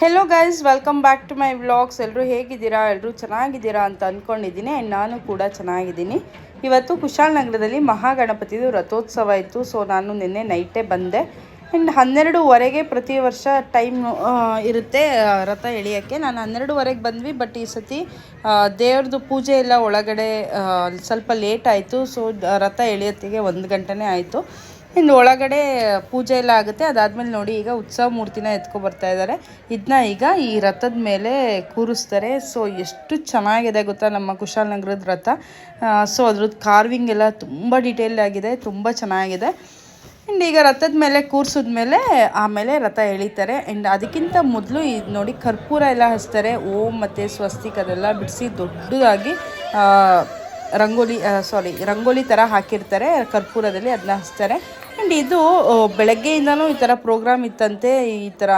Hello guys welcome back to my vlogs ಎಲ್ಲರೂ ಹೇಗಿದ್ದೀರಾ? ಎಲ್ಲರೂ ಚೆನ್ನಾಗಿದ್ದೀರಾ ಅಂತ ಅಂದ್ಕೊಂಡಿದ್ದೀನಿ ನಾನು ಕೂಡ ಚೆನ್ನಾಗಿದ್ದೀನಿ. ಇವತ್ತು ಕುಶಾಲನಗರದಲ್ಲಿ ಮಹಾಗಣಪತಿದು ರಥೋತ್ಸವ ಇತ್ತು. ಸೊ ನಾನು ನಿನ್ನೆ ನೈಟೇ ಬಂದೆ. ಆ್ಯಂಡ್ ಹನ್ನೆರಡುವರೆಗೆ ಪ್ರತಿ ವರ್ಷ ಟೈಮ್ ಇರುತ್ತೆ ರಥ ಎಳಿಯೋಕ್ಕೆ. ನಾನು ಹನ್ನೆರಡುವರೆಗೆ ಬಂದ್ವಿ ಬಟ್ ಈ ಸತಿ ದೇವ್ರದ್ದು ಪೂಜೆ ಎಲ್ಲ ಒಳಗಡೆ ಸ್ವಲ್ಪ ಲೇಟ್ ಆಯಿತು. ಸೊ ರಥ ಎಳೆಯೋತ್ತಿಗೆ ಒಂದು ಗಂಟೆನೇ ಆಯಿತು. ಇನ್ನು ಒಳಗಡೆ ಪೂಜೆ ಎಲ್ಲ ಆಗುತ್ತೆ. ಅದಾದ್ಮೇಲೆ ನೋಡಿ ಈಗ ಉತ್ಸವ ಮೂರ್ತಿನ ಎತ್ಕೊ ಬರ್ತಾ ಇದ್ದಾರೆ. ಇದನ್ನ ಈಗ ಈ ರಥದ ಮೇಲೆ ಕೂರಿಸ್ತಾರೆ. ಸೊ ಎಷ್ಟು ಚೆನ್ನಾಗಿದೆ ಗೊತ್ತಾ ನಮ್ಮ ಕುಶಾಲನಗರದ ರಥ. ಸೊ ಅದ್ರದ್ದು ಕಾರ್ವಿಂಗ್ ಎಲ್ಲ ತುಂಬ ಡೀಟೇಲ್ ಆಗಿದೆ. ತುಂಬ ಚೆನ್ನಾಗಿದೆ. ಆ್ಯಂಡ್ ಈಗ ರಥದ ಮೇಲೆ ಕೂರಿಸಿದ್ಮೇಲೆ ಆಮೇಲೆ ರಥ ಎಳಿತಾರೆ. ಆ್ಯಂಡ್ ಅದಕ್ಕಿಂತ ಮೊದಲು ಇದು ನೋಡಿ ಕರ್ಪೂರ ಎಲ್ಲ ಹಚ್ತಾರೆ. ಓಂ ಮತ್ತು ಸ್ವಸ್ತಿಕ್ ಅದೆಲ್ಲ ಬಿಡಿಸಿ ದೊಡ್ಡದಾಗಿ ರಂಗೋಲಿ ಸಾರಿ ರಂಗೋಲಿ ಥರ ಹಾಕಿರ್ತಾರೆ. ಕರ್ಪೂರದಲ್ಲಿ ಅದನ್ನ ಹಚ್ತಾರೆ. ಆ್ಯಂಡ್ ಇದು ಬೆಳಗ್ಗೆಯಿಂದನೂ ಈ ಥರ ಪ್ರೋಗ್ರಾಮ್ ಇತ್ತಂತೆ, ಈ ಥರ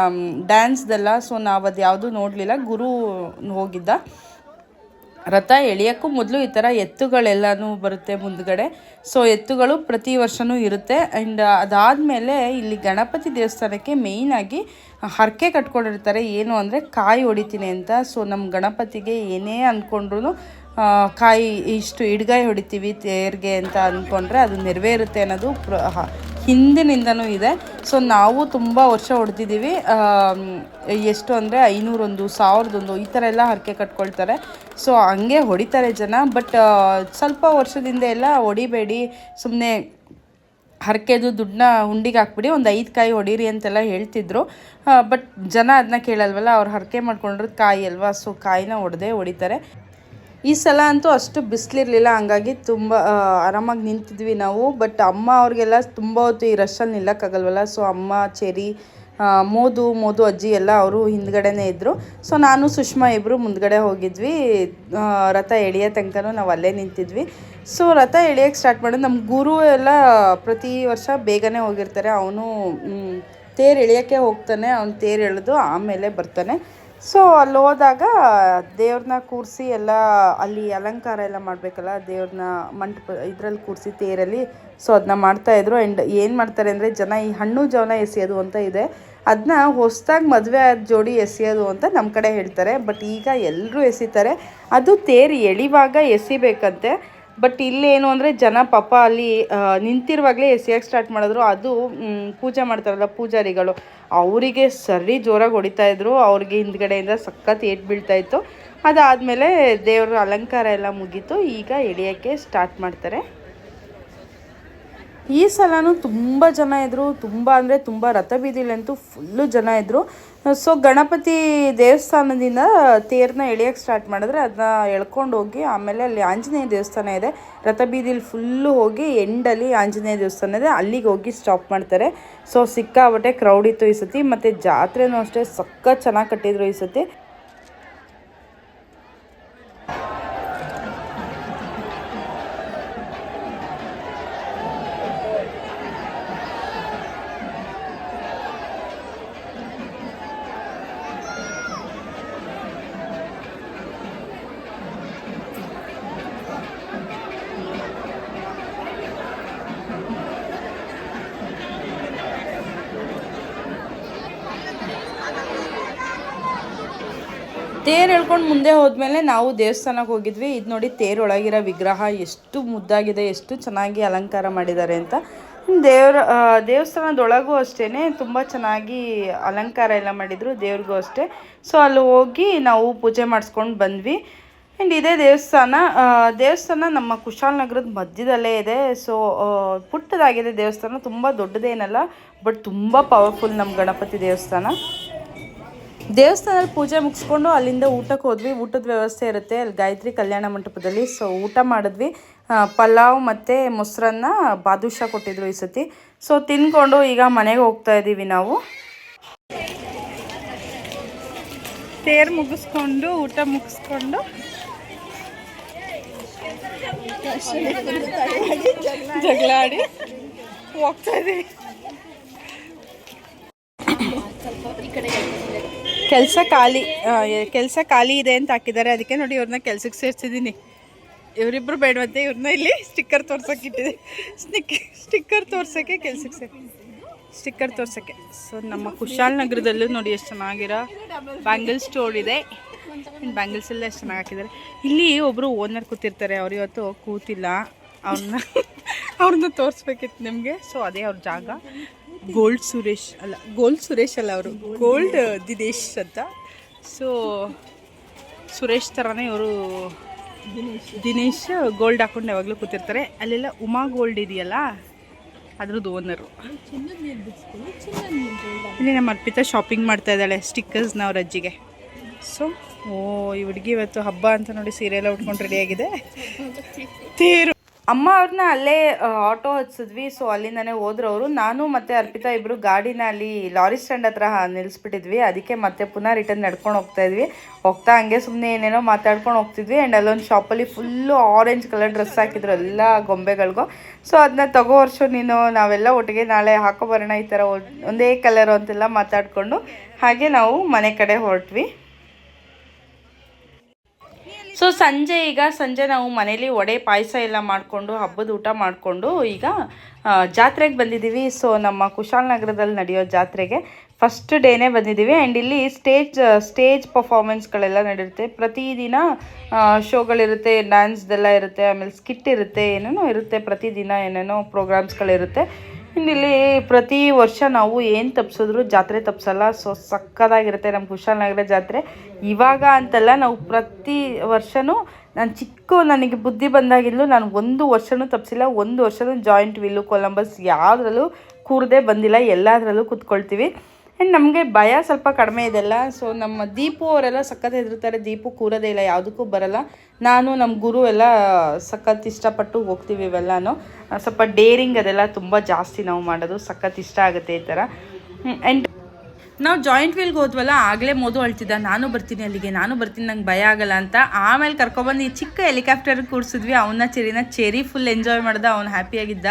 ಡ್ಯಾನ್ಸ್ದೆಲ್ಲ ಸೊ ನಾವು ಅದು ಯಾವುದೂ ನೋಡಲಿಲ್ಲ. ಗುರು ಹೋಗಿದ್ದ. ರಥ ಎಳೆಯೋಕ್ಕೂ ಮೊದಲು ಈ ಥರ ಎತ್ತುಗಳೆಲ್ಲನೂ ಬರುತ್ತೆ ಮುಂದ್ಗಡೆ. ಸೊ ಎತ್ತುಗಳು ಪ್ರತಿ ವರ್ಷವೂ ಇರುತ್ತೆ. ಆ್ಯಂಡ್ ಅದಾದಮೇಲೆ ಇಲ್ಲಿ ಗಣಪತಿ ದೇವಸ್ಥಾನಕ್ಕೆ ಮೇಯ್ನಾಗಿ ಹರಕೆ ಕಟ್ಕೊಂಡಿರ್ತಾರೆ. ಏನು ಅಂದರೆ ಕಾಯಿ ಹೊಡಿತೀನಿ ಅಂತ. ಸೊ ನಮ್ಮ ಗಣಪತಿಗೆ ಏನೇ ಅಂದ್ಕೊಂಡ್ರು ಕಾಯಿ ಇಷ್ಟು ಇಡ್ಗಾಯಿ ಹೊಡಿತೀವಿ ತೇರಿಗೆ ಅಂತ ಅಂದ್ಕೊಂಡ್ರೆ ಅದು ನೆರವೇರುತ್ತೆ ಅನ್ನೋದು ಹಿಂದಿನಿಂದನೂ ಇದೆ. ಸೊ ನಾವು ತುಂಬ ವರ್ಷ ಹೊಡೆದಿದ್ದೀವಿ. ಎಷ್ಟು ಅಂದರೆ ಐನೂರೊಂದು, ಸಾವಿರದೊಂದು ಈ ಥರ ಎಲ್ಲ ಹರಕೆ ಕಟ್ಕೊಳ್ತಾರೆ. ಸೊ ಹಂಗೆ ಹೊಡಿತಾರೆ ಜನ. ಬಟ್ ಸ್ವಲ್ಪ ವರ್ಷದಿಂದ ಎಲ್ಲ ಹೊಡಿಬೇಡಿ ಸುಮ್ಮನೆ ಹರಕೆದು ದುಡ್ಡನ್ನ ಹುಂಡಿಗೆ ಹಾಕ್ಬಿಡಿ, ಒಂದು ಐದು ಕಾಯಿ ಹೊಡೀರಿ ಅಂತೆಲ್ಲ ಹೇಳ್ತಿದ್ರು. ಬಟ್ ಜನ ಅದನ್ನ ಕೇಳಲ್ವಲ್ಲ, ಅವ್ರು ಹರಕೆ ಮಾಡ್ಕೊಂಡಿರೋದು ಕಾಯಿ ಅಲ್ವಾ? ಸೊ ಕಾಯಿನ ಹೊಡೆದೇ ಹೊಡಿತಾರೆ. ಈ ಸಲ ಅಂತೂ ಅಷ್ಟು ಬಿಸಿಲಿರಲಿಲ್ಲ, ಹಂಗಾಗಿ ತುಂಬ ಆರಾಮಾಗಿ ನಿಂತಿದ್ವಿ ನಾವು. ಬಟ್ ಅಮ್ಮ ಅವ್ರಿಗೆಲ್ಲ ತುಂಬ ಹೊತ್ತು ಈ ರಶಲ್ಲಿ ನಿಲ್ಲಕ್ಕಾಗಲ್ವಲ್ಲ? ಸೊ ಅಮ್ಮ, ಚೆರಿ ಮೋದು ಮೋದು ಅಜ್ಜಿ ಎಲ್ಲ ಅವರು ಹಿಂದ್ಗಡೆನೇ ಇದ್ದರು ಸೊ ನಾನು, ಸುಷ್ಮಾ ಇಬ್ಬರು ಮುಂದ್ಗಡೆ ಹೋಗಿದ್ವಿ. ರಥ ಎಳೆಯೋ ತನಕನೂ ನಾವು ಅಲ್ಲೇ ನಿಂತಿದ್ವಿ. ಸೊ ರಥ ಎಳೆಯೋಕ್ಕೆ ಸ್ಟಾರ್ಟ್ ಮಾಡೋದು ನಮ್ಮ ಗುರು ಎಲ್ಲ ಪ್ರತಿ ವರ್ಷ ಬೇಗನೆ ಹೋಗಿರ್ತಾರೆ. ಅವನು ತೇರು ಎಳೆಯೋಕ್ಕೆ ಹೋಗ್ತಾನೆ. ಅವ್ನು ತೇರು ಎಳೆದು ಆಮೇಲೆ ಬರ್ತಾನೆ. ಸೊ ಅಲ್ಲಿ ಹೋದಾಗ ದೇವ್ರನ್ನ ಕೂರಿಸಿ ಎಲ್ಲ ಅಲ್ಲಿ ಅಲಂಕಾರ ಎಲ್ಲ ಮಾಡಬೇಕಲ್ಲ, ದೇವ್ರನ್ನ ಮಂಟಪ, ಇದರಲ್ಲಿ ಕೂರಿಸಿ ತೇರಲ್ಲಿ. ಸೊ ಅದನ್ನ ಮಾಡ್ತಾಯಿದ್ರು ಆ್ಯಂಡ್ ಏನು ಮಾಡ್ತಾರೆ ಅಂದರೆ, ಜನ ಈ ಹಣ್ಣು ಜವನ ಎಸೆಯೋದು ಅಂತ ಇದೆ. ಅದನ್ನ ಹೊಸದಾಗಿ ಮದುವೆ ಆದ ಜೋಡಿ ಎಸೆಯೋದು ಅಂತ ನಮ್ಮ ಕಡೆ ಹೇಳ್ತಾರೆ. ಬಟ್ ಈಗ ಎಲ್ಲರೂ ಎಸಿತಾರೆ. ಅದು ತೇರು ಎಳಿವಾಗ ಎಸಿಬೇಕಂತೆ. ಬಟ್ ಇಲ್ಲೇನು ಅಂದರೆ ಜನ ಪಾಪ ಅಲ್ಲಿ ನಿಂತಿರುವಾಗಲೇ ಎಸೆಯಕ್ಕೆ ಸ್ಟಾರ್ಟ್ ಮಾಡಿದ್ರು. ಅದು ಪೂಜೆ ಮಾಡ್ತಾರಲ್ಲ ಪೂಜಾರಿಗಳು. ಅವರಿಗೆ ಸರಿ ಜೋರಾಗಿ ಹೊಡಿತಾ ಇದ್ರು. ಅವ್ರಿಗೆ ಹಿಂದ್ಗಡೆಯಿಂದ ಸಖತ್ ಏಟ್ ಬೀಳ್ತಾ ಇತ್ತು. ಅದಾದಮೇಲೆ ದೇವರ ಅಲಂಕಾರ ಎಲ್ಲ ಮುಗೀತು. ಈಗ ಎಳೆಯೋಕ್ಕೆ ಸ್ಟಾರ್ಟ್ ಮಾಡ್ತಾರೆ. ಈ ಸಲನೂ ತುಂಬ ಜನ ಇದ್ದರು ತುಂಬ ಅಂದರೆ ತುಂಬ ರಥಬೀದಿಲಂತೂ ಫುಲ್ಲು ಜನ ಇದ್ದರು ಸೊ ಗಣಪತಿ ದೇವಸ್ಥಾನದಿಂದ ತೇರನ್ನ ಎಳೆಯೋಕ್ಕೆ ಸ್ಟಾರ್ಟ್ ಮಾಡಿದ್ರೆ ಅದನ್ನ ಎಳ್ಕೊಂಡು ಹೋಗಿ, ಆಮೇಲೆ ಅಲ್ಲಿ ಆಂಜನೇಯ ದೇವಸ್ಥಾನ ಇದೆ. ರಥಬೀದಿಲಿ ಫುಲ್ಲು ಹೋಗಿ ಎಂಡಲ್ಲಿ ಆಂಜನೇಯ ದೇವಸ್ಥಾನ ಇದೆ. ಅಲ್ಲಿಗೆ ಹೋಗಿ ಸ್ಟಾಪ್ ಮಾಡ್ತಾರೆ. ಸೊ ಸಿಕ್ಕಾಬಟ್ಟೆ ಕ್ರೌಡ್ ಇತ್ತು ಈ ಸತಿ. ಮತ್ತು ಜಾತ್ರೆನೂ ಅಷ್ಟೇ ಸಖತ್ ಚೆನ್ನಾಗಿ ಕಟ್ಟಿದ್ರು ಈ ಸತಿ. ತೇರು ಎಳ್ಕೊಂಡು ಮುಂದೆ ಹೋದ್ಮೇಲೆ ನಾವು ದೇವಸ್ಥಾನಕ್ಕೆ ಹೋಗಿದ್ವಿ. ಇದು ನೋಡಿ ತೇರೊಳಗಿರೋ ವಿಗ್ರಹ ಎಷ್ಟು ಮುದ್ದಾಗಿದೆ, ಎಷ್ಟು ಚೆನ್ನಾಗಿ ಅಲಂಕಾರ ಮಾಡಿದ್ದಾರೆ ಅಂತ. ದೇವ್ರ ದೇವಸ್ಥಾನದೊಳಗೂ ಅಷ್ಟೇ ತುಂಬ ಚೆನ್ನಾಗಿ ಅಲಂಕಾರ ಎಲ್ಲ ಮಾಡಿದರು ದೇವ್ರಿಗೂ ಅಷ್ಟೇ. ಸೊ ಅಲ್ಲಿ ಹೋಗಿ ನಾವು ಪೂಜೆ ಮಾಡಿಸ್ಕೊಂಡು ಬಂದ್ವಿ. ಆ್ಯಂಡ್ ಇದೇ ದೇವಸ್ಥಾನ ದೇವಸ್ಥಾನ ನಮ್ಮ ಕುಶಾಲನಗರದ ಮಧ್ಯದಲ್ಲೇ ಇದೆ. ಸೊ ಪುಟ್ಟದಾಗಿದೆ ದೇವಸ್ಥಾನ, ತುಂಬ ದೊಡ್ಡದೇನಲ್ಲ ಬಟ್ ತುಂಬ ಪವರ್ಫುಲ್ ನಮ್ಮ ಗಣಪತಿ ದೇವಸ್ಥಾನ. ದೇವಸ್ಥಾನದಲ್ಲಿ ಪೂಜೆ ಮುಗಿಸ್ಕೊಂಡು ಅಲ್ಲಿಂದ ಊಟಕ್ಕೆ ಹೋದ್ವಿ. ಊಟದ ವ್ಯವಸ್ಥೆ ಇರುತ್ತೆ. ಅಲ್ಲಿ ಗಾಯತ್ರಿ ಕಲ್ಯಾಣ ಮಂಟಪದಲ್ಲಿ. ಸೊ ಊಟ ಮಾಡಿದ್ವಿ. ಪಲಾವ್ ಮತ್ತು ಮೊಸರನ್ನ ಬಾದುಷಾ ಕೊಟ್ಟಿದ್ರು ಈ ಸತಿ. ಸೊ ತಿನ್ಕೊಂಡು ಈಗ ಮನೆಗೆ ಹೋಗ್ತಾ ಇದ್ದೀವಿ ನಾವು. ತೇರು ಮುಗಿಸ್ಕೊಂಡು, ಊಟ ಮುಗಿಸ್ಕೊಂಡು. ಜಗಳ ಆಡಿ ಹೋಗ್ತಾ ಇದೀವಿ. ಕೆಲಸ ಖಾಲಿ ಕೆಲಸ ಖಾಲಿ ಇದೆ ಅಂತ ಹಾಕಿದ್ದಾರೆ. ಅದಕ್ಕೆ ನೋಡಿ ಇವ್ರನ್ನ ಕೆಲ್ಸಕ್ಕೆ ಸೇರ್ಸಿದ್ದೀನಿ. ಇವರಿಬ್ರು ಬೇಡವಂತೆ ಇವ್ರನ್ನ ಇಲ್ಲಿ ಸ್ಟಿಕ್ಕರ್ ತೋರ್ಸೋಕೆ ಇಟ್ಟಿದೆ ಸ್ಟಿಕ್ ಸ್ಟಿಕ್ಕರ್ ತೋರ್ಸೋಕ್ಕೆ ಕೆಲ್ಸಕ್ಕೆ ಸೇರಿ ಸ್ಟಿಕ್ಕರ್ ತೋರ್ಸೋಕ್ಕೆ ಸೊ ನಮ್ಮ ಕುಶಾಲ್ ನಗರದಲ್ಲೂ ನೋಡಿ ಎಷ್ಟು ಚೆನ್ನಾಗಿರೋ ಬ್ಯಾಂಗಲ್ ಸ್ಟೋರ್ ಇದೆ. ಬ್ಯಾಂಗಲ್ಸ್ ಎಲ್ಲ ಎಷ್ಟು ಚೆನ್ನಾಗಿ ಹಾಕಿದ್ದಾರೆ. ಇಲ್ಲಿ ಒಬ್ಬರು ಓನರ್ ಕೂತಿರ್ತಾರೆ. ಅವ್ರು ಇವತ್ತು ಕೂತಿಲ್ಲ. ಅವ್ರನ್ನ ಅವ್ರನ್ನ ತೋರಿಸ್ಬೇಕಿತ್ತು ನಿಮಗೆ. ಸೊ ಅದೇ ಅವ್ರ ಜಾಗ. ಗೋಲ್ಡ್ ಸುರೇಶ್ ಅಲ್ಲ, ಗೋಲ್ಡ್ ಸುರೇಶ್ ಅಲ್ಲ ಅವರು. ಗೋಲ್ಡ್ ದಿನೇಶ್ ಅಂತ. ಸೊ ಸುರೇಶ್ ಥರನೇ ಇವರು ದಿನೇಶ್ ಗೋಲ್ಡ್ ಹಾಕೊಂಡು ಯಾವಾಗಲೂ ಕೂತಿರ್ತಾರೆ. ಅಲ್ಲೆಲ್ಲ ಉಮಾ ಗೋಲ್ಡ್ ಇದೆಯಲ್ಲ, ಅದ್ರದ್ದು ಓನರು ಇಲ್ಲಿ ನಮ್ಮ ಅರ್ಪಿತಾ ಶಾಪಿಂಗ್ ಮಾಡ್ತಾ ಇದ್ದಾಳೆ ಸ್ಟಿಕ್ಕರ್ಸ್ನ ಅವ್ರ ಅಜ್ಜಿಗೆ. ಸೊ ಓ, ಈ ಹುಡುಗಿ ಇವತ್ತು ಹಬ್ಬ ಅಂತ ನೋಡಿ ಸೀರೆ ಎಲ್ಲ ಉಟ್ಕೊಂಡು ರೆಡಿಯಾಗಿದೆ ತೇರು. ಅಮ್ಮ ಅವ್ರನ್ನ ಅಲ್ಲೇ ಆಟೋ ಹಚ್ಚಿದ್ವಿ ಸೊ ಅಲ್ಲಿಂದನೇ ಹೋದ್ರು ಅವರು. ನಾನು ಮತ್ತೆ ಅರ್ಪಿತಾ ಇಬ್ಬರು ಗಾಡಿನ ಅಲ್ಲಿ ಲಾರಿ ಸ್ಟ್ಯಾಂಡ್ ಹತ್ರ ನಿಲ್ಲಿಸ್ಬಿಟ್ಟಿದ್ವಿ ಅದಕ್ಕೆ ಮತ್ತೆ ಪುನಃ ರಿಟರ್ನ್ ನಡ್ಕೊಂಡು ಹೋಗ್ತಾ ಇದ್ವಿ. ಹೋಗ್ತಾ ಹಂಗೆ ಸುಮ್ಮನೆ ಏನೇನೋ ಮಾತಾಡ್ಕೊಂಡು ಹೋಗ್ತಿದ್ವಿ. ಆ್ಯಂಡ್ ಅಲ್ಲೊಂದು ಶಾಪಲ್ಲಿ ಫುಲ್ಲು ಆರೆಂಜ್ ಕಲರ್ ಡ್ರೆಸ್ ಹಾಕಿದ್ರು ಎಲ್ಲ ಗೊಂಬೆಗಳಿಗೂ. ಸೊ ಅದನ್ನ ತಗೋ ವರ್ಷ ನೀನು. ನಾವೆಲ್ಲ ಒಟ್ಟಿಗೆ ನಾಳೆ ಹಾಕೋ ಬರೋಣ ಈ ಥರ ಒಂದೇ ಕಲರು ಅಂತೆಲ್ಲ ಮಾತಾಡಿಕೊಂಡು ಹಾಗೆ ನಾವು ಮನೆ ಕಡೆ ಹೊರಟ್ವಿ. ಸೊ ಸಂಜೆ ಈಗ, ಸಂಜೆ ನಾವು ಮನೇಲಿ ವಡೆ ಪಾಯಸ ಎಲ್ಲ ಮಾಡಿಕೊಂಡು, ಹಬ್ಬದ ಊಟ ಮಾಡಿಕೊಂಡು ಈಗ ಜಾತ್ರೆಗೆ ಬಂದಿದ್ದೀವಿ. ಸೊ ನಮ್ಮ ಕುಶಾಲನಗರದಲ್ಲಿ ನಡೆಯೋ ಜಾತ್ರೆಗೆ ಫಸ್ಟ್ ಡೇನೇ ಬಂದಿದ್ದೀವಿ. ಆ್ಯಂಡ್ ಇಲ್ಲಿ ಸ್ಟೇಜ್ ಸ್ಟೇಜ್ ಪರ್ಫಾರ್ಮೆನ್ಸ್ಗಳೆಲ್ಲ ನಡೆಯುತ್ತೆ. ಪ್ರತಿದಿನ ಶೋಗಳಿರುತ್ತೆ ಡ್ಯಾನ್ಸ್ದೆಲ್ಲ ಇರುತ್ತೆ, ಆಮೇಲೆ ಸ್ಕಿಟ್ ಇರುತ್ತೆ, ಏನೇನೋ ಇರುತ್ತೆ ಪ್ರತಿದಿನ, ಏನೇನೋ ಪ್ರೋಗ್ರಾಮ್ಸ್ಗಳಿರುತ್ತೆ ಇಲ್ಲಿ ಪ್ರತಿ ವರ್ಷ ನಾವು ಏನು ತಪ್ಸಿದ್ರು ಜಾತ್ರೆ ತಪ್ಸಲ್ಲ. ಸೊ ಸಕ್ಕದಾಗಿರುತ್ತೆ ನಮ್ಮ ಕುಶಾಲನಗರ ಜಾತ್ರೆ. ಇವಾಗ ಅಂತಲ್ಲ ನಾವು ಪ್ರತಿ ವರ್ಷವೂ ನಾನು ಚಿಕ್ಕ ನನಗೆ ಬುದ್ಧಿ ಬಂದಾಗಿಂದಲೂ ನಾನು ಒಂದು ವರ್ಷವೂ ತಪ್ಪಿಸಿಲ್ಲ ಒಂದು ವರ್ಷವೂ ಜಾಯಿಂಟ್ ವಿಲ್ಲು ಕೊಲಂಬಸ್ ಯಾವುದ್ರಲ್ಲೂ ಕೂರದೆ ಬಂದಿಲ್ಲ. ಎಲ್ಲದರಲ್ಲೂ ಕೂತ್ಕೊಳ್ತೀವಿ. ಆ್ಯಂಡ್ ನಮಗೆ ಭಯ ಸ್ವಲ್ಪ ಕಡಿಮೆ ಇದೆಲ್ಲ. ಸೊ ನಮ್ಮ ದೀಪು ಅವರೆಲ್ಲ ಸಖತ್ ಹೆದರ್ತಾರೆ. ದೀಪು ಕೂರೋದೇ ಇಲ್ಲ, ಯಾವುದಕ್ಕೂ ಬರಲ್ಲ. ನಾನು ನಮ್ಮ ಗುರು ಎಲ್ಲ ಸಖತ್ ಇಷ್ಟಪಟ್ಟು ಹೋಗ್ತೀವಿ ಇವೆಲ್ಲನೂ. ಸ್ವಲ್ಪ ಡೇರಿಂಗ್ ಅದೆಲ್ಲ ತುಂಬ ಜಾಸ್ತಿ ನಾವು ಮಾಡೋದು. ಸಖತ್ ಇಷ್ಟ ಆಗುತ್ತೆ ಈ ಥರ. ಆ್ಯಂಡ್ ನಾವು ಜಾಯಿಂಟ್ ವೀಲ್ಗೆ ಹೋದ್ವಲ್ಲ, ಆಗಲೇ ಮೋದು ಅಳ್ತಿದ್ದ. ನಾನು ಬರ್ತೀನಿ ಅಲ್ಲಿಗೆ, ನಾನು ಬರ್ತೀನಿ, ನಂಗೆ ಭಯ ಆಗಲ್ಲ ಅಂತ. ಆಮೇಲೆ ಕರ್ಕೊಬಂದು ಈ ಚಿಕ್ಕ ಹೆಲಿಕಾಪ್ಟರ್ ಕೂರಿಸಿದ್ವಿ. ಅವನ್ನ ಚೆರಿನ ಚೆರಿ ಫುಲ್ ಎಂಜಾಯ್ ಮಾಡ್ದ. ಅವ್ನು ಹ್ಯಾಪಿಯಾಗಿದ್ದ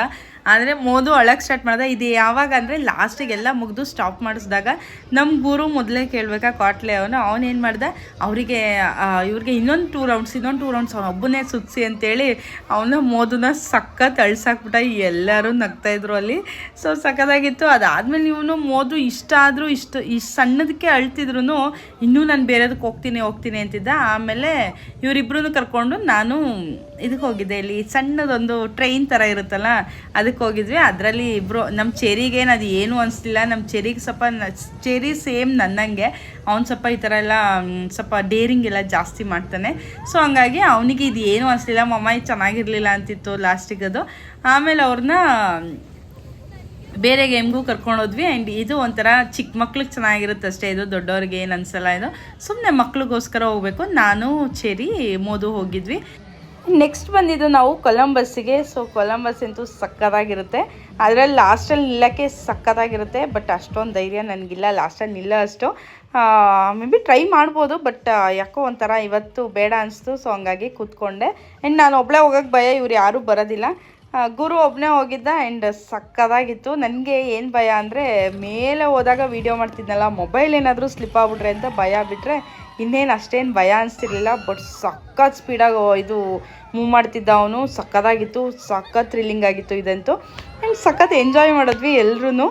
ಆದರೆ ಮೋದು ಅಳಕ್ಕೆ ಸ್ಟಾರ್ಟ್ ಮಾಡ್ದೆ. ಇದು ಯಾವಾಗ ಅಂದರೆ ಲಾಸ್ಟಿಗೆಲ್ಲ ಮುಗಿದು ಸ್ಟಾಪ್ ಮಾಡಿಸಿದಾಗ ನಮ್ಮ ಗುರು ಮೊದಲೇ ಕೇಳಬೇಕಾ ಕಾಟ್ಲೆ ಅವನು ಅವನೇನು ಮಾಡ್ದೆ? ಅವರಿಗೆ ಇವ್ರಿಗೆ ಇನ್ನೊಂದು ಟೂ ರೌಂಡ್ಸ್ ಇನ್ನೊಂದು ಟೂ ರೌಂಡ್ಸ್ ಅವ್ನು ಒಬ್ಬನೇ ಸುತ್ತಿಸಿ ಅಂತೇಳಿ ಅವನ ಮೋದನ್ನ ಸಖತ್ ಅಳ್ಸಾಕ್ಬಿಟ್ಟ ಎಲ್ಲರೂ ನಗ್ತಾಯಿದ್ರು ಅಲ್ಲಿ. ಸೊ ಸಖತ್ತಾಗಿತ್ತು. ಅದಾದಮೇಲೆ ಇವನು ಮೋದು ಇಷ್ಟ ಆದರೂ ಇಷ್ಟು ಇಷ್ಟು ಸಣ್ಣದಕ್ಕೆ ಅಳ್ತಿದ್ರು ಇನ್ನೂ ನಾನು ಬೇರೆದಕ್ಕೆ ಹೋಗ್ತೀನಿ ಹೋಗ್ತೀನಿ ಅಂತಿದ್ದ. ಆಮೇಲೆ ಇವರಿಬ್ರು ಕರ್ಕೊಂಡು ನಾನು ಇದಕ್ಕೆ ಹೋಗಿದ್ದೆ. ಇಲ್ಲಿ ಸಣ್ಣದೊಂದು ಟ್ರೈನ್ ಥರ ಇರುತ್ತಲ್ಲ ಅದಕ್ಕೆ ಹೋಗಿದ್ವಿ. ಅದರಲ್ಲಿ ಇಬ್ಬರು ನಮ್ಮ ಚೆರಿಗೇನು ಅದು ಏನು ಅನಿಸ್ಲಿಲ್ಲ. ನಮ್ಮ ಚೆರಿಗೆ ಸ್ವಲ್ಪ ಚೆರಿ ಸೇಮ್ ನನ್ನಂಗೆ. ಅವ್ನು ಸ್ವಲ್ಪ ಈ ಥರ ಎಲ್ಲ ಸ್ವಲ್ಪ ಡೇರಿಂಗ್ ಎಲ್ಲ ಜಾಸ್ತಿ ಮಾಡ್ತಾನೆ. ಸೊ, ಹಂಗಾಗಿ ಅವನಿಗೆ ಇದು ಏನು ಅನಿಸ್ಲಿಲ್ಲ. ಮಮ್ಮ, ಇದು ಚೆನ್ನಾಗಿರಲಿಲ್ಲ ಅಂತಿತ್ತು ಲಾಸ್ಟಿಗೆ ಅದು. ಆಮೇಲೆ ಅವ್ರನ್ನ, ಬೇರೆ ಗೇಮ್ಗೂ ಕರ್ಕೊಂಡೋದ್ವಿ ಆ್ಯಂಡ್ ಇದು ಒಂಥರ ಚಿಕ್ಕ ಮಕ್ಳಿಗೆ ಚೆನ್ನಾಗಿರುತ್ತೆ ಅಷ್ಟೇ. ಇದು ದೊಡ್ಡವ್ರಿಗೆ ಏನು ಅನ್ಸಲ್ಲ ಇದು. ಸುಮ್ಮನೆ ಮಕ್ಳಿಗೋಸ್ಕರ ಹೋಗ್ಬೇಕು. ನಾನು ಚೆರಿ ಮೋದು ಹೋಗಿದ್ವಿ. ನೆಕ್ಸ್ಟ್ ಬಂದಿದ್ದು ನಾವು ಕೊಲಂಬಸ್ಸಿಗೆ ಸೊ ಕೊಲಂಬಸ್ ಅಂತೂ ಸಕ್ಕತ್ತಾಗಿರುತ್ತೆ. ಅದರಲ್ಲಿ ಲಾಸ್ಟಲ್ಲಿ ನಿಲ್ಲಕ್ಕೆ ಸಕ್ಕತ್ತಾಗಿರುತ್ತೆ ಬಟ್ ಅಷ್ಟೊಂದು ಧೈರ್ಯ ನನಗಿಲ್ಲ. ಲಾಸ್ಟಲ್ಲಿ ನಿಲ್ಲ ಅಷ್ಟು. ಮೇ ಬಿ ಟ್ರೈ ಮಾಡ್ಬೋದು ಬಟ್ ಯಾಕೋ ಒಂಥರ ಇವತ್ತು ಬೇಡ ಅನಿಸ್ತು. ಸೊ ಹಂಗಾಗಿ ಕೂತ್ಕೊಂಡೆ. ಆ್ಯಂಡ್ ನಾನು ಒಬ್ಬಳೇ ಹೋಗೋಕ್ಕೆ ಭಯ, ಇವ್ರು ಯಾರೂ ಬರೋದಿಲ್ಲ. ಗುರು ಒಬ್ಬನೇ ಹೋಗಿದ್ದ ಆ್ಯಂಡ್ ಸಕ್ಕದಾಗಿತ್ತು ನನಗೆ ಏನು ಭಯ ಅಂದರೆ, ಮೇಲೆ ಹೋದಾಗ ವೀಡಿಯೋ ಮಾಡ್ತಿದ್ನಲ್ಲ ಮೊಬೈಲ್ ಏನಾದರೂ ಸ್ಲಿಪ್ ಆಗ್ಬಿಟ್ರೆ ಅಂತ ಭಯ ಬಿಟ್ಟರೆ ಇನ್ನೇನು ಅಷ್ಟೇನು ಭಯ ಅನಿಸ್ತಿರ್ಲಿಲ್ಲ ಬಟ್ ಸಕ್ಕತ್ ಸ್ಪೀಡಾಗಿ ಇದು ಮೂವ್ ಮಾಡ್ತಿದ್ದ ಅವನು. ಸಖತ್ತಾಗಿತ್ತು, ಸಖತ್ ಥ್ರಿಲ್ಲಿಂಗ್ ಆಗಿತ್ತು ಇದಂತೂ. ಆ್ಯಂಡ್ ಸಖತ್ ಎಂಜಾಯ್ ಮಾಡಿದ್ವಿ ಎಲ್ಲರೂ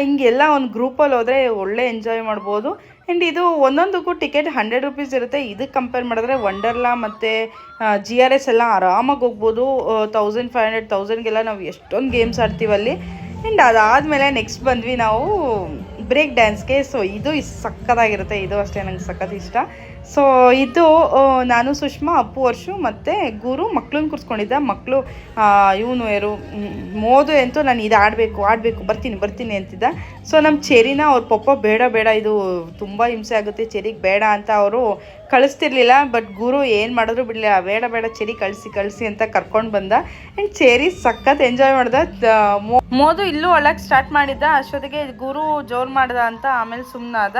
ಹಿಂಗೆಲ್ಲ ಒಂದು ಗ್ರೂಪಲ್ಲಿ ಹೋದರೆ ಒಳ್ಳೆ ಎಂಜಾಯ್ ಮಾಡ್ಬೋದು. ಆ್ಯಂಡ್ ಇದು ಒಂದೊಂದಕ್ಕೂ ಟಿಕೆಟ್ ಹಂಡ್ರೆಡ್ ರುಪೀಸ್ ಇರುತ್ತೆ. ಇದಕ್ಕೆ ಕಂಪೇರ್ ಮಾಡಿದ್ರೆ ವಂಡರ್ಲಾ ಮತ್ತು ಜಿ ಆರ್ ಎಸ್ ಎಲ್ಲ ಆರಾಮಾಗಿ ಹೋಗ್ಬೋದು. ತೌಸಂಡ್ ಫೈವ್ ಹಂಡ್ರೆಡ್ ತೌಸಂಡ್ಗೆಲ್ಲ ನಾವು ಎಷ್ಟೊಂದು ಗೇಮ್ಸ್ ಆಡ್ತೀವಲ್ಲಿ ಆ್ಯಂಡ್ ಅದಾದಮೇಲೆ ನೆಕ್ಸ್ಟ್ ಬಂದ್ವಿ ನಾವು ಬ್ರೇಕ್ ಡ್ಯಾನ್ಸ್ಗೆ ಸೊ ಇದು ಸಖತ್ತಾಗಿರುತ್ತೆ. ಇದು ಅಷ್ಟೇ ನಂಗೆ ಸಖತ್ ಇಷ್ಟ. ಸೊ ಇದು ನಾನು ಸುಷ್ಮಾ, ಅಪ್ಪು, ವರ್ಷು ಮತ್ತು ಗುರು ಮಕ್ಳನ್ನ ಕೂರಿಸ್ಕೊಂಡಿದ್ದ ಮಕ್ಕಳು ಇವನು ಯಾರು ಮೋದು ಅಂತೂ ನಾನು ಇದು ಆಡಬೇಕು ಆಡಬೇಕು, ಬರ್ತೀನಿ ಬರ್ತೀನಿ ಅಂತಿದ್ದ. ಸೊ ನಮ್ಮ ಚೆರಿನ ಅವ್ರ ಪಪ್ಪ ಬೇಡ ಬೇಡ, ಇದು ತುಂಬ ಹಿಂಸೆ ಆಗುತ್ತೆ, ಚೆರಿಗೆ ಬೇಡ ಅಂತ ಅವರು ಕಳಿಸ್ತಿರ್ಲಿಲ್ಲ ಬಟ್ ಗುರು ಏನು ಮಾಡಿದ್ರು ಬಿಡಲಿಲ್ಲ ಬೇಡ ಬೇಡ, ಚೆರಿ ಕಳಿಸಿ ಕಳಿಸಿ ಅಂತ ಕರ್ಕೊಂಡು ಬಂದ. ಆ್ಯಂಡ್ ಚೆರಿ ಸಖತ್ ಎಂಜಾಯ್ ಮಾಡ್ದ ಮೋದು ಇಲ್ಲೂ ಒಳಗೆ ಸ್ಟಾರ್ಟ್ ಮಾಡಿದ್ದ, ಅಷ್ಟೊತ್ತಿಗೆ ಗುರು ಜೋರು ಮಾಡ್ದ ಅಂತ ಆಮೇಲೆ ಸುಮ್ಮನಾದ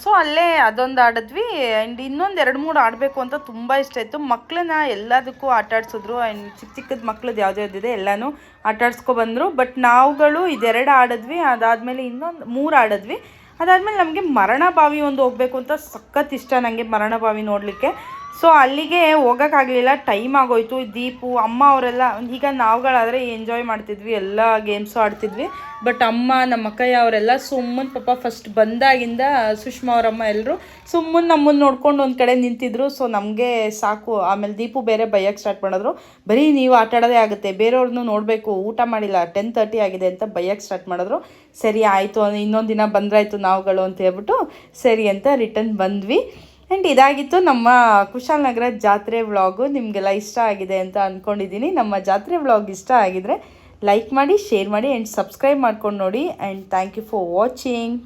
ಸೊ ಅಲ್ಲೇ ಅದೊಂದು ಆಡಿದ್ವಿ ಆ್ಯಂಡ್ ಇನ್ನೊಂದು ಎರಡು ಮೂರು ಆಡಬೇಕು ಅಂತ ತುಂಬ ಇಷ್ಟ ಇತ್ತು. ಮಕ್ಕಳನ್ನ ಎಲ್ಲದಕ್ಕೂ ಆಟ ಆಡ್ಸಿದ್ರು. ಆ್ಯಂಡ್ ಚಿಕ್ಕ ಚಿಕ್ಕದ ಮಕ್ಳದ್ದು ಯಾವ್ದು ಯಾವ್ದಿದೆ ಎಲ್ಲನೂ ಆಟ ಆಡ್ಸ್ಕೊಬಂದರು ಬಟ್ ನಾವುಗಳು ಇದೆರಡು ಆಡಿದ್ವಿ. ಅದಾದಮೇಲೆ ಇನ್ನೊಂದು ಮೂರು ಆಡಿದ್ವಿ. ಅದಾದಮೇಲೆ ನಮಗೆ ಮರಣ ಬಾವಿ ಒಂದು ಹೋಗಬೇಕು ಅಂತ ಸಖತ್ ಇಷ್ಟ ನನಗೆ ಮರಣ ಬಾವಿ ನೋಡಲಿಕ್ಕೆ. ಸೊ ಅಲ್ಲಿಗೆ ಹೋಗೋಕ್ಕಾಗಲಿಲ್ಲ. ಟೈಮ್ ಆಗೋಯ್ತು. ದೀಪು, ಅಮ್ಮ ಅವರೆಲ್ಲ, ಈಗ ನಾವುಗಳಾದರೆ ಎಂಜಾಯ್ ಮಾಡ್ತಿದ್ವಿ. ಎಲ್ಲ ಗೇಮ್ಸು ಆಡ್ತಿದ್ವಿ. ಬಟ್ ಅಮ್ಮ ನಮ್ಮ ಅಕ್ಕಯ್ಯ ಅವರೆಲ್ಲ ಸುಮ್ಮನೆ ಪಾಪ ಫಸ್ಟ್ ಬಂದಾಗಿಂದ ಸುಷ್ಮಾ ಅವರಮ್ಮ ಎಲ್ಲರೂ ಸುಮ್ಮನೆ ನಮ್ಮನ್ನು ನೋಡ್ಕೊಂಡು ಒಂದು ಕಡೆ ನಿಂತಿದ್ರು. ಸೊ ನಮಗೆ ಸಾಕು. ಆಮೇಲೆ ದೀಪು ಬೇರೆ ಬೈಯಕ್ಕೆ ಸ್ಟಾರ್ಟ್ ಮಾಡಿದ್ರು. ಬರೀ ನೀವು ಆಟ ಆಡೋದೇ ಆಗುತ್ತೆ. ಬೇರೆಯವ್ರನ್ನೂ ನೋಡಬೇಕು. ಊಟ ಮಾಡಿಲ್ಲ. ಟೆನ್ ತರ್ಟಿ ಆಗಿದೆ ಅಂತ ಬೈಯಕ್ಕೆ ಸ್ಟಾರ್ಟ್ ಮಾಡಿದ್ರು. ಸರಿ, ಆಯಿತು. ಇನ್ನೊಂದು ದಿನ ಬಂದ್ರಾಯ್ತು ನಾವುಗಳು ಅಂತ ಹೇಳ್ಬಿಟ್ಟು ಸರಿ ಅಂತ ರಿಟರ್ನ್ ಬಂದ್ವಿ. ಆ್ಯಂಡ್ ಇದಾಗಿತ್ತು ನಮ್ಮ ಕುಶಾಲನಗರ ಜಾತ್ರೆ ವ್ಲಾಗು. ನಿಮಗೆಲ್ಲ ಇಷ್ಟ ಆಗಿದೆ ಅಂತ ಅಂದ್ಕೊಂಡಿದ್ದೀನಿ ನಮ್ಮ ಜಾತ್ರೆ ವ್ಲಾಗ್ ಇಷ್ಟ ಆಗಿದ್ರೆ ಲೈಕ್ ಮಾಡಿ ಶೇರ್ ಮಾಡಿ ಆ್ಯಂಡ್ ಸಬ್ಸ್ಕ್ರೈಬ್ ಮಾಡ್ಕೊಂಡು ನೋಡಿ. And thank you for watching